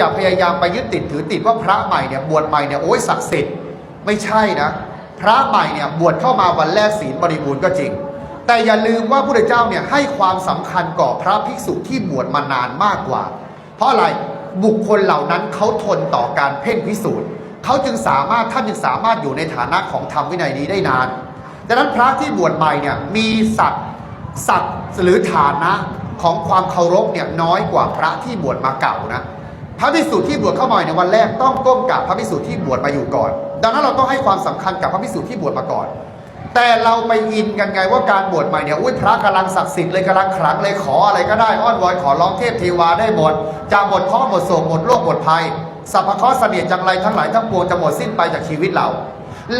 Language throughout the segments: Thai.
อย่าพยายามไปยึดติดถือติดว่าพระใหม่เนี่ยบวชใหม่เนี่ยโอ้ยศักดิ์สิทธิ์ไม่ใช่นะ พระใหม่เนี่ยบวชเข้ามาวันแรกศีลบริบูรณ์ก็จริง แต่อย่าลืมว่าพระเจ้าเนี่ยให้ความสำคัญก่อพระภิกษุที่บวชมานานมากกว่า เพราะอะไรบุคคลเหล่านั้นเขาทนต่อการเพ่งพิสูจน์เขาจึงสามารถท่านจึงสามารถอยู่ในฐานะของธรรมวินัยนี้ได้นานดังนั้นพระที่บวชใหม่เนี่ยมีศักดิ์ศักดิ์หรือฐานะของความเคารพเนี่ยน้อยกว่าพระที่บวชมาเก่านะ ระภิกษุที่บวชเข้ามาในวันแรกต้องก้มกับพระภิกษุที่บวชมาอยู่ก่อน ดังนั้นเราต้องให้ความสำคัญกับพระภิกษุที่บวชมาก่อน แต่เราไปอินกันไงว่าการบวชใหม่เนี่ยอุ้ยพระกำลังศักดิ์สิทธิ์เลยกำลังขลังเลยขออะไรก็ได้อ้อนวอนขอร้องเทพเทวาได้หมดจะหมดข้อหมดโศกหมดโรคหมดภัยสัพพะเคราะห์เสนียดจังไรทั้งหลายทั้งปวงจะหมดสิ้นไปจากชีวิตเรา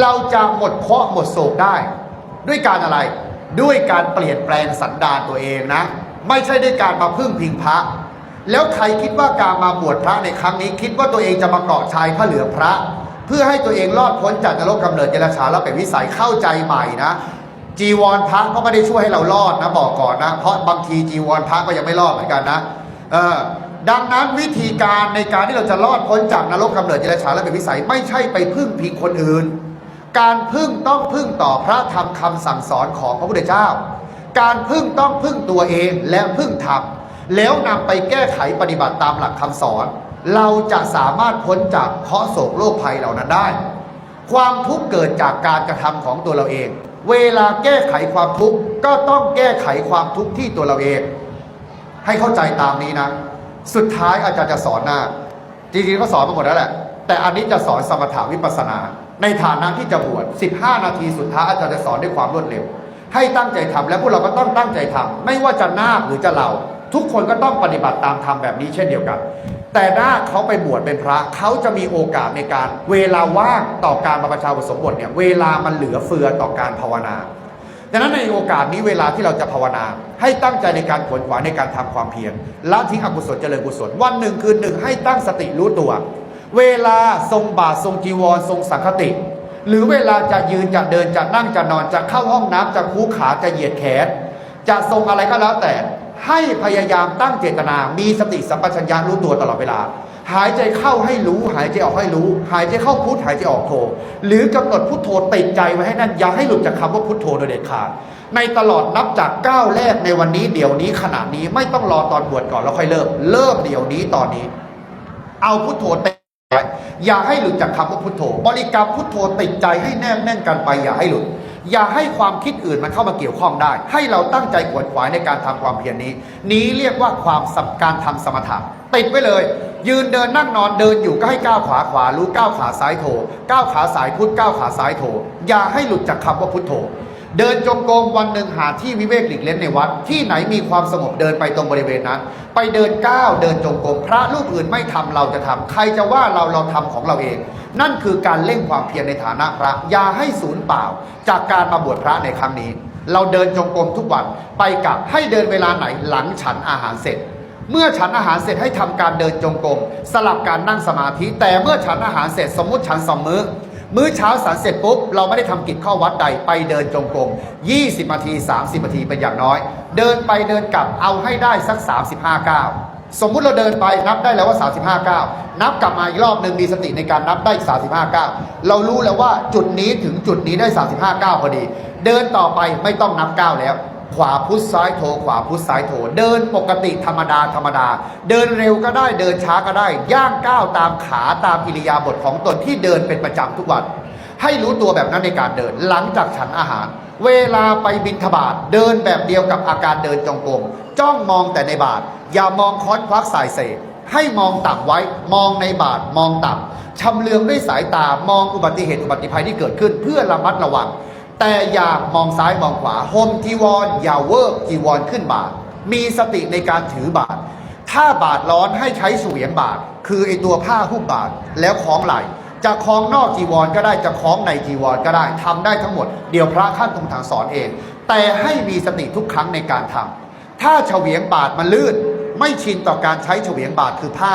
เราจะหมดเคราะห์หมดโศกได้ ด้วยการอะไร ด้วยการเปลี่ยนแปลงสันดานตัวเองนะ ไม่ใช่ด้วยการมาพึ่งพิงพระ แล้วใครคิดว่าการมาบวชพระในครั้งนี้ คิดว่าตัวเองจะมาเกาะชายพระเหลืองพระ เพื่อให้ตัวเองรอดพ้นจากนรกกำเนิดเดรัจฉานแล้วเป็นวิสัยเข้าใจใหม่นะ จีวรพระก็ไม่ได้ช่วยให้เรารอดนะบอกก่อนนะ เพราะบางทีจีวรพระก็ยังไม่รอดเหมือนกันนะเออดังนั้นวิธีการในการที่เราจะรอดพ้นจากนรกกำเนิดเดรัจฉานและเป็นวิสัยไม่ใช่ไปพึ่งพิงคนอื่น การพึ่งต้องพึ่งต่อพระธรรมคำสั่งสอนของพระพุทธเจ้า การพึ่งต้องพึ่งตัวเองและพึ่งธรรม แล้วนำไปแก้ไขปฏิบัติตามหลักคำสอน เราจะสามารถพ้นจากเคราะห์โศกโรคภัยเหล่านั้นได้ ความทุกข์เกิดจากการกระทำของตัวเราเอง เวลาแก้ไขความทุกข์ก็ต้องแก้ไขความทุกข์ที่ตัวเราเอง ให้เข้าใจตามนี้นะ สุดท้ายอาจารย์จะสอนหน้าจริงๆก็สอนมาหมดแล้วแหละ แต่อันนี้จะสอนสมถาวิปัสสนา ในฐานะที่จะบวช 15 นาทีสุดท้ายอาจารย์จะสอนด้วยความรวดเร็ว ให้ตั้งใจทำและพวกเราก็ต้องตั้งใจทำไม่ว่าจะนาคหรือจะเรา ทุกคนก็ต้องปฏิบัติตามธรรมแบบนี้เช่นเดียวกัน แต่นาเขาไปบวชเป็นพระเขาจะมีโอกาสในการเวลาว่างต่อการมาประชาอุปสมบทเนี่ยเวลามันเหลือเฟือต่อการภาวนาดังนั้นในโอกาสนี้เวลาที่เราจะภาวนา ให้ตั้งใจในการขวนขวายในการทำความเพียรละทิ้งอกุศลเจริญกุศลวันหนึ่งคืนหนึ่งให้ตั้งสติรู้ตัว เวลาทรงบาททรงจีวรทรงสังคติ หรือเวลาจะยืนจะเดินจะนั่งจะนอนจะเข้าห้องน้ำจะคูขาจะเหยียดแขนจะทรงอะไรก็แล้วแต่ ให้พยายามตั้งเจตนา มีสติสัมปชัญญะรู้ตัวตลอดเวลา หายใจเข้าให้รู้ หายใจออกให้รู้ หายใจเข้าพุทหายใจออกโท หรือกำหนดพุทโธติดใจไว้ให้นั่นอย่าให้หลุดจากคำว่าพุทโธโดยเด็ดขาด ในตลอดนับจากก้าวแรกในวันนี้เดี๋ยวนี้ขณะนี้ไม่ต้องรอตอนบวชก่อนแล้วค่อยเริ่ม เริ่มเดี๋ยวนี้ตอนนี้ เอาพุทโธติดไว้อย่าให้หลุดจากคำว่าพุทโธ บริกรรมพุทโธติดใจให้แนบแน่นกันไปอย่าให้หลุด อย่าให้ความคิดอื่นมันเข้ามาเกี่ยวข้องได้ ให้เราตั้งใจขวนขวายในการทำความเพียรนี้ นี้เรียกว่าความสำการทำสมถะติดไว้เลย ยืนเดินนั่งนอนเดินอยู่ก็ให้ก้าวขวาขวารู้ก้าวขาซ้ายโถก้าวขาสายพุทธก้าวขาซ้ายโถอย่าให้หลุดจากคำว่าพุทโธ เดินจงกรมวันหนึ่งหาที่วิเวกหลีกเล่นในวัด ที่ไหนมีความสงบเดินไปตรงบริเวณนั้น ไปเดินก้าวเดินจงกรมพระรูปอื่นไม่ทำเราจะทำใครจะว่าเราเราทำของเราเอง นั่นคือการเล่งความเพียรในฐานะพระอย่าให้สูญเปล่า จากการมาบวชพระในครั้งนี้ เราเดินจงกรมทุกวันไปกลับให้เดินเวลาไหนหลังฉันอาหารเสร็จเมื่อฉันอาหารเสร็จให้ทำการเดินจงกรมสลับการนั่งสมาธิ แต่เมื่อฉันอาหารเสร็จสมมติฉันสองมื้อ มื้อเช้าสันเสร็จปุ๊บ เราไม่ได้ทำกิจข้าวัดใดไปเดินจงกรม 20นาที 30นาทีเป็นอย่างน้อย เดินไปเดินกลับเอาให้ได้สัก 35ก้าวสมมุติเราเดินไปนับได้แล้วว่า 35ก้าวนับกลับมาอีกรอบหนึ่งมีสติในการนับได้35ก้าวเรารู้แล้วว่าจุดนี้ถึงจุดนี้ได้ 35ก้าวพอดี เดินต่อไปไม่ต้องนับก้าวแล้ว ขวาพุทธซ้ายโถขวาพุทธซ้ายโถเดินปกติธรรมดาธรรมดา เดินเร็วก็ได้เดินช้าก็ได้ ย่างก้าวตามขาตามอิริยาบถของตนที่เดินเป็นประจำทุกวัน ให้รู้ตัวแบบนั้นในการเดินหลังจากฉันอาหาร เวลาไปบินทบาทเดินแบบเดียวกับอาการเดินจงกรมจ้องมองแต่ในบาท อย่ามองค้อนควักสายเศษให้มองต่ำไว้มองในบาทมองต่ำชำเลืองด้วยสายตามองอุบัติเหตุอุบัติภัยที่เกิดขึ้น เพื่อระมัดระวัง แต่อย่ามองซ้ายมองขวาห่มจีวรอย่าเวิร์กจีวรขึ้นบาท มีสติในการถือบาท ถ้าบาทร้อนให้ใช้เสวียงบาท คือไอตัวผ้าหุ้มบาทแล้วคล้องไหล่จะคล้องนอกจีวรก็ได้จะคล้องในจีวรก็ได้ทำได้ทั้งหมด เดี๋ยวพระขั้นตรงทางสอนเอง แต่ให้มีสติทุกครั้งในการทำถ้าเฉวียงบาทมันลื่น ไม่ชินต่อการใช้เฉวียงบาทคือผ้า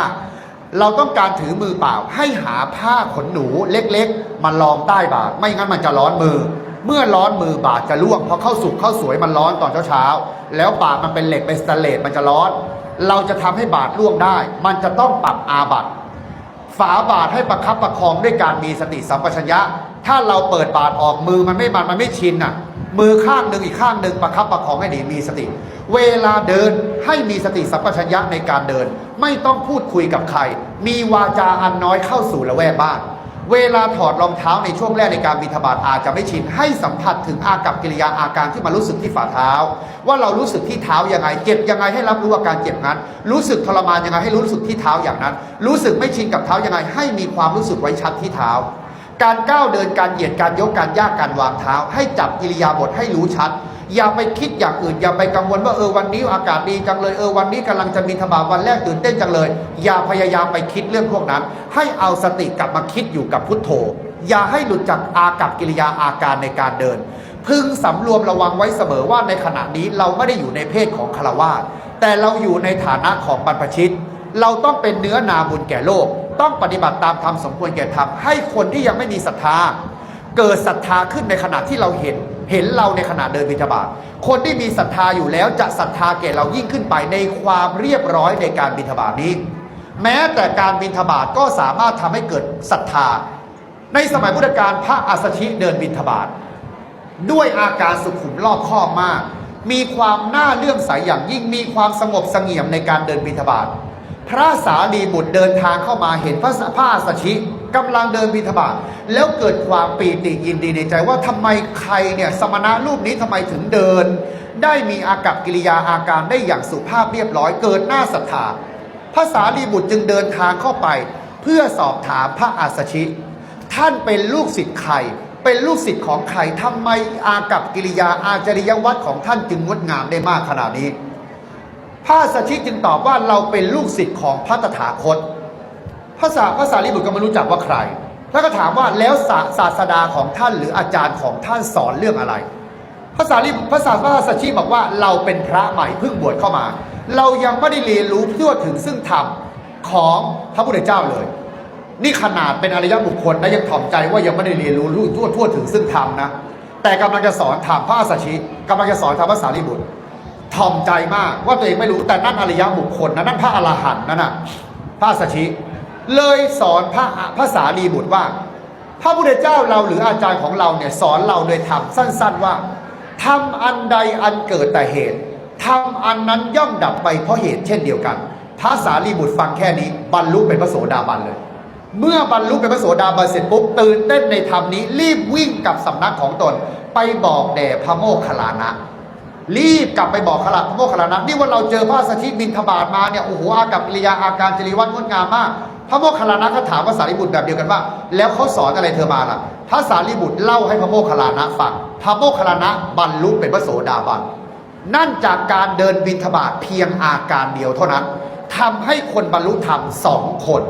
เราต้องการถือมือเปล่าให้หาผ้าขนหนูเล็กๆมาลองใต้บาท ไม่งั้นมันจะร้อนมือ เมื่อร้อนมือบาทจะลวกเพราะเข้าสุกเข้าสวยมันร้อนตอนเช้าๆแล้วบาทมันเป็นเหล็กเป็นสแตนเลสมันจะร้อน เราจะทำให้บาทล่วงได้ มันจะต้องปรับอาบัตฝาบาทให้ประคับประคองด้วยการมีสติสัมปชัญญะ ถ้าเราเปิดบาทออกมือมันไม่มันมันไม่ชินอะ มือข้างหนึ่งอีกข้างหนึ่งประคับประคองให้ดีมีสติ เวลาเดินให้มีสติสัมปชัญญะในการเดิน ไม่ต้องพูดคุยกับใคร มีวาจาอันน้อยเข้าสู่ละแวกบ้าน เวลาถอดรองเท้าในช่วงแรกในการบิณฑบาตอาจจะไม่ชินให้สัมผัสถึงอากับกิริยาอาการที่มารู้สึกที่ฝ่าเท้า ว่าเรารู้สึกที่เท้ายังไงเจ็บยังไงให้รับรู้อาการเจ็บนั้น รู้สึกทรมานยังไงให้รู้สึกที่เท้าอย่างนั้น รู้สึกไม่ชินกับเท้ายังไง ให้มีความรู้สึกไว้ชัดที่เท้า การก้าวเดินการเหยียดการยกการย่างการวางเท้า ให้จับกิริยาบทให้รู้ชัด อย่าไปคิดอย่างอื่น อย่าไปกังวลว่าเออวันนี้อากาศดีจังเลยเออวันนี้กำลังจะมีธบาวันแรกตื่นเต้นจังเลย อย่าพยายามไปคิดเรื่องพวกนั้น ให้เอาสติกลับมาคิดอยู่กับพุทโธ อย่าให้หลุดจากอากับกิริยาอาการในการเดิน พึงสำรวมระวังไว้เสมอว่าในขณะนี้เราไม่ได้อยู่ในเพศของคารวาสแต่เราอยู่ในฐานะของบรรพชิต เราต้องเป็นเนื้อนาบุญแก่โลก ต้องปฏิบัติตามธรรมสมควรแก่ธรรมให้คนที่ยังไม่มีศรัทธา เกิดศรัทธาขึ้นในขณะที่เราเห็น เห็นเราในขณะเดินบิณฑบาตคนที่มีศรัทธาอยู่แล้วจะศรัทธาแก่เรายิ่งขึ้นไปในความเรียบร้อยในการบิณฑบาตนี้ แม้แต่การบิณฑบาตก็สามารถทำให้เกิดศรัทธา ในสมัยพุทธกาลพระอัสสชิเดินบิณฑบาตด้วยอาการสุขุมรอบคอบมาก มีความน่าเลื่อมใสอย่างยิ่งมีความสงบสงี่ยมในการเดินบิณฑบาต พระสารีบุตรเดินทางเข้ามาเห็นพระสพระอัสชิกำลังเดินบิณฑบาตแล้วเกิดความปีติยินดีในใจว่าทำไมใครเนี่ยสมณะรูปนี้ทำไมถึงเดิน ได้มีอากับกิริยาอาการได้อย่างสุภาพเรียบร้อยเกิดหน้าศรัทธาพระสารีบุตรจึงเดินทางเข้าไป เพื่อสอบถามพระอัสชิ ท่านเป็นลูกศิษย์ใครเป็นลูกศิษย์ของใครทำไมอากับกิริยาอาจริยวัตรของท่านจึงงดงามได้มากขนาดนี้ พระสัชชิจึงตอบว่าเราเป็นลูกศิษย์ของพระตถาคตพระสาพระสารีบุตรก็ไม่รู้จักว่าใคร แล้วก็ถามว่าแล้วศาศาสดาของท่านหรืออาจารย์ของท่านสอนเรื่องอะไรพระสารีพระสาพระสัชชีบอกว่าเราเป็นพระใหม่เพิ่งบวชเข้ามา เรายังไม่ได้เรียนรู้ทั่วถึงซึ่งธรรมของพระพุทธเจ้าเลย นี่ขนาดเป็นอริยบุคคลนะยังถ่อมใจว่ายังไม่ได้เรียนรู้รู้ทั่วทั่วถึงซึ่งธรรมนะ แต่กำลังจะสอนธรรมพระอาสชิกำลังจะสอนธรรมพระสารีบุตร ถ่อมใจมากว่าตัวเองไม่รู้แต่นั่นอริยบุคคลนะนั่นพระอรหันต์นั่นน่ะพระอาสชิ เลยสอนพระพระสารีบุตรว่า พระพุทธเจ้าเราหรืออาจารย์ของเราเนี่ยสอนเราโดยธรรมสั้น ๆว่าทำอันใดอันเกิดแต่เหตุทำอันนั้นย่อมดับไปเพราะเหตุเช่นเดียวกันพระสารีบุตรฟังแค่นี้บรรลุเป็นพระโสดาบันเลย เมื่อบรรลุเป็นพระโสดาบันเสร็จปุ๊บตื่นเต้นในธรรมนี้รีบวิ่งกลับสำนักของตน ไปบอกแด่พระโมคคัลลานะ รีบกลับไปบอกขลับพระโมคลานะนี่ว่าเราเจอพระสัชชิบินทบาทมาเนี่ยโอ้โหอากับกิริยาอาการจริวัตรงดงามมาก พระโมคคัลลานะก็ถามพระสารีบุตรแบบเดียวกันว่า แล้วเขาสอนอะไรเธอมาล่ะพระสารีบุตรเล่าให้พระโมคคัลลานะฟังพระโมคคัลลานะบรรลุเป็นพระโสดาบันนั่นจากการเดินบินทบาทเพียงอาการเดียวเท่านั้นทำให้คนบรรลุธรรมสองคน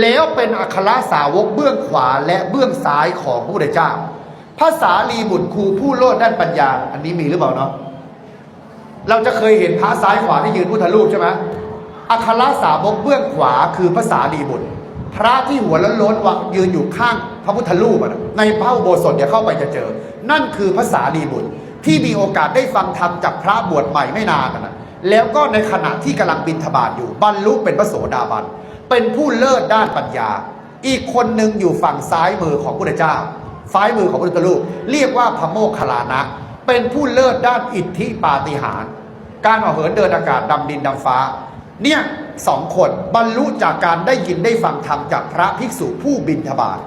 แล้วเป็นอัครสาวกเบื้องขวาและเบื้องซ้ายของพระพุทธเจ้า ภาษาลีบุตรครูผู้โลดด้านปัญญา อันนี้มีหรือเปล่าเนาะเราจะเคยเห็นพระซ้ายขวาที่ยืนพุทธรูปใช่ไหมอัครสาวกเบื้องขวาคือภาษาลีบุตร พระที่หัวล้นล้นๆวะยืนอยู่ข้างพระพุทธรูปนะในพระอุโบสถเดี๋ยวเข้าไปจะเจอ นั่นคือภาษาลีบุตรที่มีโอกาสได้ฟังธรรมจากพระบวชใหม่ไม่นานนะแล้วก็ในขณะที่กำลังบินทบาทอยู่บรรลุเป็นพระโสดาบัน เป็นผู้เลิศด้านปัญญา อีกคนหนึ่งอยู่ฝั่งซ้ายมือของพระพุทธเจ้า ซ้ายมือของพระพุทธรูปเรียกว่าพระโมคคัลลานะ เป็นผู้เลิศด้านอิทธิปาฏิหาริย์การออกเหินเดินอากาศดำดินดำฟ้า เนี่ยสองคนบรรลุจากการได้ยินได้ฟังธรรมจากพระภิกษุผู้บินทบาท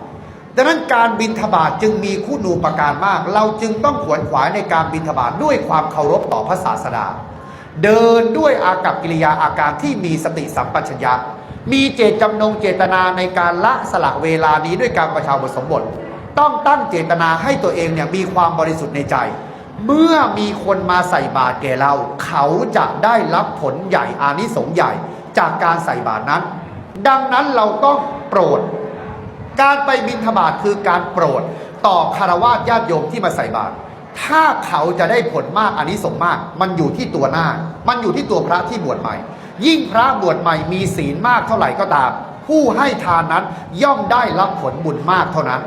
ดังนั้นการบินทบาทจึงมีคุณูปการมาก เราจึงต้องขวนขวายในการบินทบาทด้วยความเคารพต่อพระศาสดา เดินด้วยอากับกิริยาอาการที่มีสติสัมปชัญญะมีเจตจำนงเจตนาในการละสละเวลานี้ด้วยการประชาบทสมบท ต้องตั้งเจตนาให้ตัวเองเนี่ยมีความบริสุทธิ์ในใจ เมื่อมีคนมาใส่บาตรแก่เรา เขาจะได้รับผลใหญ่อานิสงส์ใหญ่ จากการใส่บาตรนั้น ดังนั้นเราต้องโปรด การไปบิณฑบาตคือการโปรด ต่อคารวะญาติโยมที่มาใส่บาตรถ้าเขาจะได้ผลมากอานิสงส์มาก มันอยู่ที่ตัวหน้า มันอยู่ที่ตัวพระที่บวชใหม่ ยิ่งพระบวชใหม่มีศีลมากเท่าไหร่ก็ตาม ผู้ให้ทานนั้นย่อมได้รับผลบุญมากเท่านั้น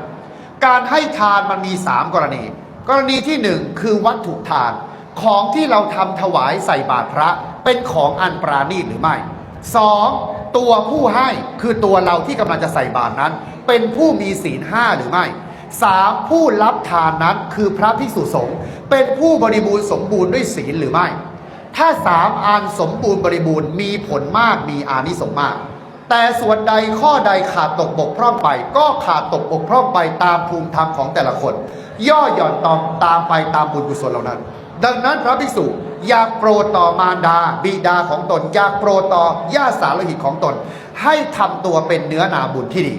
การให้ทานมันมีสามกรณี กรณีที่หนึ่งคือวัตถุทาน ของที่เราทำถวายใส่บาตรพระเป็นของอันปราณีตหรือไม่สองตัวผู้ให้คือตัวเราที่กำลังจะใส่บาตรนั้น เป็นผู้มีศีลห้าหรือไม่สามผู้รับทานนั้นคือพระภิกษุสงฆ์เป็นผู้บริบูรณ์สมบูรณ์ด้วยศีลหรือไม่ ถ้าสามอันสมบูรณ์บริบูรณ์มีผลมากมีอานิสงส์มาก แต่ส่วนใดข้อใดขาดตกบกพร่องไป ก็ขาดตกบกพร่องไปตามภูมิธรรมของแต่ละคน ย่อหย่อนตอมตามไปตามบุญกุศลเหล่านั้น ดังนั้นพระภิกษุอยากโปรดต่อมารดา บิดาของตนอยากโปรดต่อญาติสาโลหิตของตน ให้ทำตัวเป็นเนื้อนาบุญที่ดี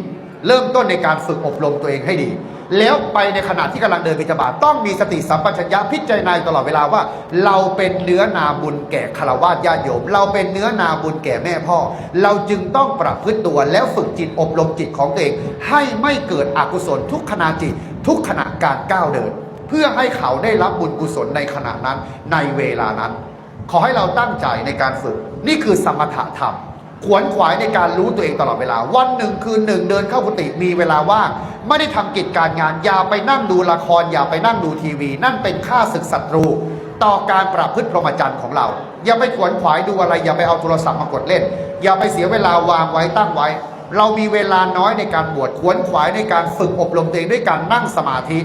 เริ่มต้นในการฝึกอบรมตัวเองให้ดี แล้วไปในขณะที่กำลังเดินบิณฑบาตต้องมีสติสัมปชัญญะพิจารณายตลอดเวลาว่า เราเป็นเนื้อนาบุญแก่คารวะญาติโยม เราเป็นเนื้อนาบุญแก่แม่พ่อ เราจึงต้องประพฤติตัวแล้วฝึกจิตอบรมจิตของตัวเอง ให้ไม่เกิดอกุศลทุกขณะจิต ทุกขณะการก้าวเดิน เพื่อให้เขาได้รับบุญกุศลในขณะนั้นในเวลานั้น ขอให้เราตั้งใจในการฝึก นี่คือสมถะธรรม ขวนขวายในการรู้ตัวเองตลอดเวลา วันหนึ่งคืนหนึ่งเดินเข้ากุฏิมีเวลาว่างไม่ได้ทำกิจการงาน อย่าไปนั่งดูละคร อย่าไปนั่งดูทีวี นั่นเป็นค่าศึกศัตรู ต่อการประพฤติพรหมจรรย์ของเรา อย่าไปขวนขวายดูอะไร อย่าไปเอาโทรศัพท์มากดเล่น อย่าไปเสียเวลาวางไว้ตั้งไว้ เรามีเวลาน้อยในการบวชขวนขวายในการฝึกอบรมตัวเองด้วยการนั่งสมาธิ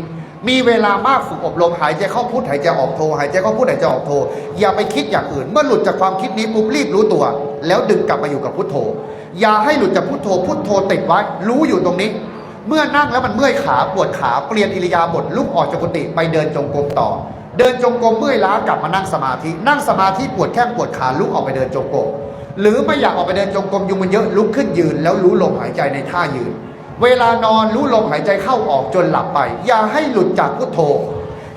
มีเวลามากฝึกอบรมหายใจเข้าพุทหายใจออกโทหายใจเข้าพุทหายใจออกโทอย่าไปคิดอย่างอื่น เมื่อหลุดจากความคิดนี้ปุ๊บรีบรู้ตัว แล้วดึงกลับมาอยู่กับพุทโธ อย่าให้หลุดจากพุทโธ พุทโธติดไว้ รู้อยู่ตรงนี้ เมื่อนั่งแล้วมันเมื่อยขาปวดขาเปลี่ยนอิริยาบถลุกออกจากกุฏิไปเดินจงกรมต่อ เดินจงกรมเมื่อยล้ากลับมานั่งสมาธินั่งสมาธิปวดแข้งปวดขาลุกออกไปเดินจงกรมหรือไม่อยากออกไปเดินจงกรมยุงมันเยอะลุกขึ้นยืน แล้วรู้ลมหายใจในท่ายืน เวลานอนรู้ลมหายใจเข้าออกจนหลับไป อย่าให้หลุดจากพุทโธ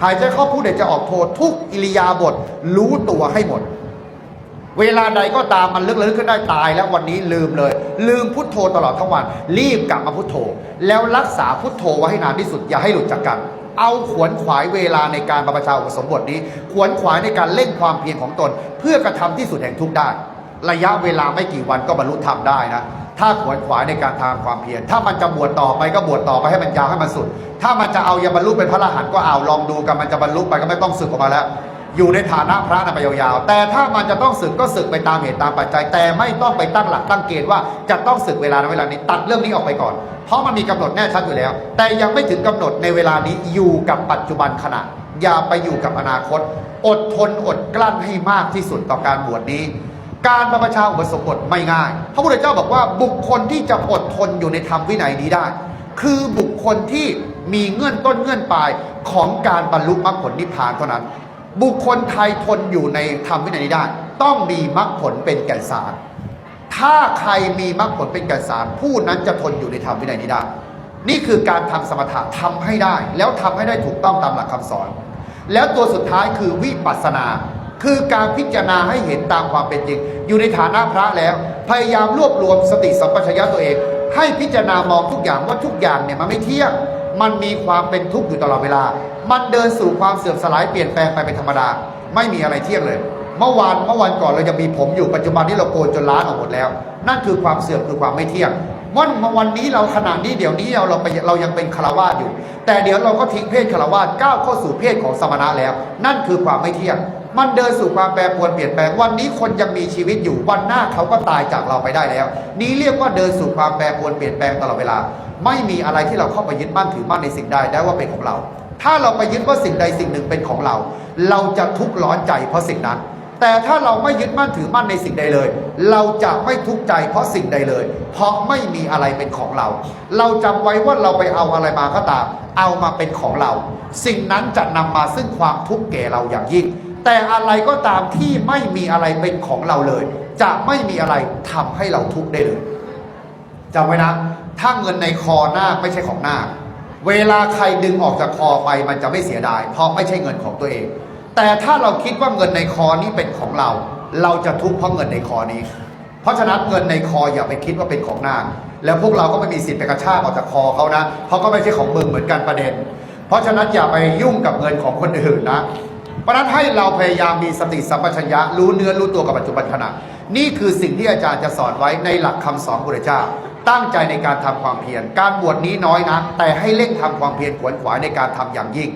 หายใจเข้าพุทเดี๋ยวจะออกโททุกอิริยาบถรู้ตัวให้หมด เวลาใดก็ตามมันลึกระลึกขึ้นได้ตายแล้ววันนี้ลืมเลย ลืมพุทโธตลอดทั้งวัน รีบกลับมาพุทโธ แล้วรักษาพุทโธไว้ให้นานที่สุด อย่าให้หลุดจากกันเอาขวนขวายเวลาในการบรรพชาอุปสมบทนี้ ขวนขวายในการเล่นความเพียรของตน เพื่อกระทำที่สุดแห่งทุกได้ ระยะเวลาไม่กี่วันก็บรรลุธรรมได้นะ ถ้าขวนขวายในการทำความเพียรถ้ามันจะบวชต่อไปก็บวชต่อไปให้มันยาวให้มันสุด ถ้ามันจะเอายาบรรลุเป็นพระอรหันต์ก็เอาลองดูกันมันจะบรรลุไปก็ไม่ต้องสึกออกมาแล้ว อยู่ในฐานะพระนะไปยาวๆแต่ถ้ามันจะต้องสึกก็สึกไปตามเหตุตามปัจจัย แต่ไม่ต้องไปตั้งหลักตั้งเกณฑ์ว่าจะต้องสึกเวลาในเวลานี้ตัดเรื่องนี้ออกไปก่อน เพราะมันมีกำหนดแน่ชัดอยู่แล้ว แต่ยังไม่ถึงกำหนดในเวลานี้อยู่กับปัจจุบันขณะอย่าไปอยู่กับอนาคต อดทนอดกลั้นให้มากที่สุดต่อการบวชนี้ การบรรพชาอุปสมบทไม่ง่าย พระพุทธเจ้าบอกว่าบุคคลที่จะอดทนอยู่ในธรรมวินัยนี้ได้ คือบุคคลที่มีเงื่อนต้นเงื่อนปลายของการบรรลุมรรคผลนิพพานเท่านั้น บุคคลไทยทนอยู่ในธรรมวินัยนี้ได้ ต้องมีมรรคผลเป็นแก่นสาร ถ้าใครมีมรรคผลเป็นแก่นสาร ผู้นั้นจะทนอยู่ในธรรมวินัยนี้ได้ นี่คือการทำสมถะทำให้ได้ แล้วทำให้ได้ถูกต้องตามหลักคำสอน แล้วตัวสุดท้ายคือวิปัสสนา คือการพิจารณาให้เห็นตามความเป็นจริง อยู่ในฐานะพระแล้ว พยายามรวบรวมสติสัมปชัญญะตัวเอง ให้พิจารณามองทุกอย่างว่าทุกอย่างเนี่ยมันไม่เที่ยงมันมีความเป็นทุกข์อยู่ตลอดเวลา มันเดินสู่ความเสื่อมสลายเปลี่ยนแปลงไปเป็นธรรมดา ไม่มีอะไรเที่ยงเลย เมื่อวานเมื่อวันก่อนเรายังมีผมอยู่ปัจจุบันนี้เราโกนจนล้านออกหมดแล้ว นั่นคือความเสื่อมคือความไม่เที่ยงวันวันนี้เราขนาดนี้เดี๋ยวนี้เราเราไปเรายังเป็นคารวาสอยู่ แต่เดี๋ยวเราก็ทิ้งเพศคารวาสก้าวเข้าสู่เพศของสมณะแล้ว นั่นคือความไม่เที่ยง มันเดินสู่ความแปรปรวนเปลี่ยนแปลงวันนี้คนยังมีชีวิตอยู่วันหน้าเขาก็ตายจากเราไปได้แล้ว นี้เรียกว่าเดินสู่ความแปรปรวนเปลี่ยนแปลงตลอดเวลา ไม่มีอะไรที่เราเข้าไปยึดมั่นถือมั่นในสิ่งใดได้ว่าเป็นของเรา ถ้าเราไปยึดว่าสิ่งใดสิ่งหนึ่งเป็นของเรา เราจะทุกข์ร้อนใจเพราะสิ่งนั้น แต่ถ้าเราไม่ยึดมั่นถือมั่นในสิ่งใดเลย เราจะไม่ทุกข์ใจเพราะสิ่งใดเลย เพราะไม่มีอะไรเป็นของเรา เราจำไว้ว่าเราไปเอาอะไรมาก็ตาม เอามาเป็นของเรา สิ่งนั้นจะนำมาซึ่งความทุกข์แก่เราอย่างยิ่ง แต่อะไรก็ตามที่ไม่มีอะไรเป็นของเราเลย จะไม่มีอะไรทำให้เราทุกข์ได้เลยจำไว้นะ ถ้าเงินในคอหน้าคไม่ใช่ของหน้าคเวลาใครดึงออกจากคอไปมันจะไม่เสียดาย เพราะไม่ใช่เงินของตัวเอง แต่ถ้าเราคิดว่าเงินในคอนี้เป็นของเรา เราจะทุกข์เพราะเงินในคอนี้ เพราะฉะนั้นเงินในคออย่าไปคิดว่าเป็นของหน้าคแล้วพวกเราก็ไม่มีสิทธิ์ไปกระชากออกจากคอเขานะเพราะก็ไม่ใช่ของมึงเหมือนกันประเด็น เพราะฉะนั้นอย่าไปยุ่งกับเงินของคนอื่นนะ เพราะนั้นให้เราพยายามมีสติสัมปชัญญะรู้เนื้อรู้ตัวกับปัจจุบันขณะนี่คือสิ่งที่อาจารย์จะสอนไว้ในหลักคำสอนพระพุทธเจ้า ตั้งใจในการทำความเพียรการบวชนี้น้อยนะแต่ให้เร่งทำความเพียรขวนขวายในการทำอย่างยิ่ง